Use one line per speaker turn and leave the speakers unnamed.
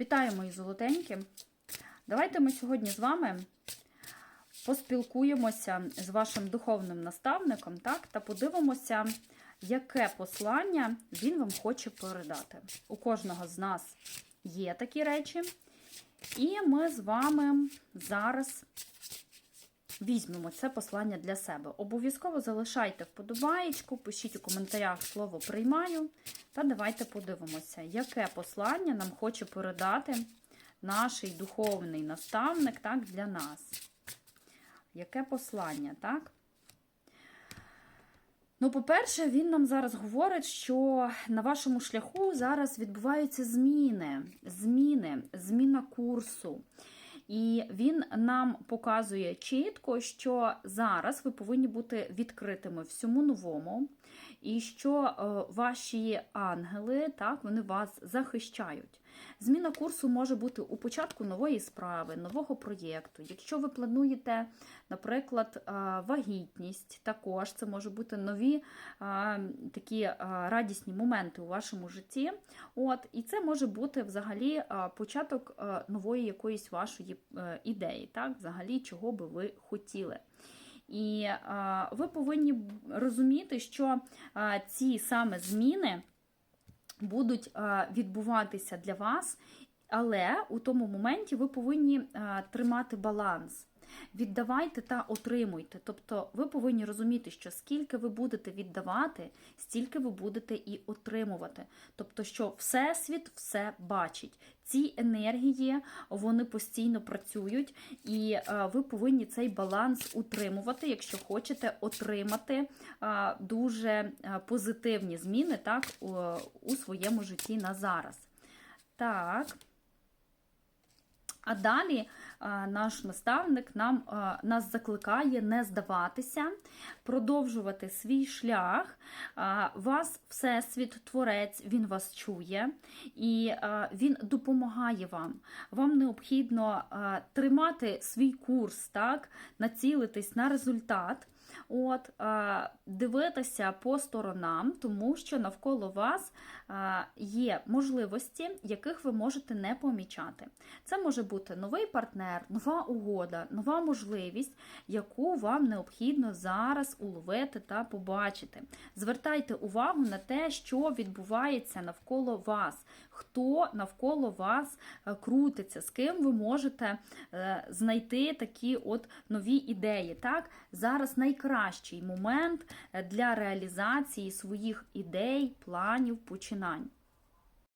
Вітаю, мої золотенькі! Давайте ми сьогодні з вами поспілкуємося з вашим духовним наставником, так, та подивимося, яке послання він вам хоче передати. У кожного з нас є такі речі, і ми з вами зараз візьмемо це послання для себе. Обов'язково залишайте вподобаєчку, пишіть у коментарях слово приймаю. Та давайте подивимося, яке послання нам хоче передати наш духовний наставник так, для нас. Яке послання, так? Ну, по-перше, він нам зараз говорить, що на вашому шляху зараз відбуваються зміни, зміни, зміна курсу. І він нам показує чітко, що зараз ви повинні бути відкритими всьому новому, і що е, ваші ангели так, вони вас захищають. Зміна курсу може бути у початку нової справи, нового проєкту. Якщо ви плануєте, наприклад, вагітність, також це може бути нові такі радісні моменти у вашому житті. От, І це може бути взагалі початок нової якоїсь вашої е, ідеї, так, взагалі, чого би ви хотіли. І ви повинні розуміти, що ці саме зміни будуть е, відбуватися для вас, але у тому моменті ви повинні е, тримати баланс. Віддавайте та отримуйте. Тобто ви повинні розуміти, що скільки ви будете віддавати, стільки ви будете і отримувати. Тобто, що Всесвіт все бачить. Ці енергії вони постійно працюють, і е, ви повинні цей баланс утримувати, якщо хочете отримати е, дуже е, позитивні зміни так, у, у своєму житті на зараз. Так. А далі наш наставник нам нас закликає не здаватися, продовжувати свій шлях. Вас Всесвіт, Творець, він вас чує і він допомагає вам. Вам необхідно тримати свій курс, так, націлитись на результат. От, дивитися по сторонам, тому що навколо вас є можливості, яких ви можете не помічати. Це може бути новий партнер, нова угода, нова можливість, яку вам необхідно зараз уловити та побачити. Звертайте увагу на те, що відбувається навколо вас, хто навколо вас е, крутиться, з ким ви можете е, знайти такі от нові ідеї. Так? Зараз найкращий момент для реалізації своїх ідей, планів, починань.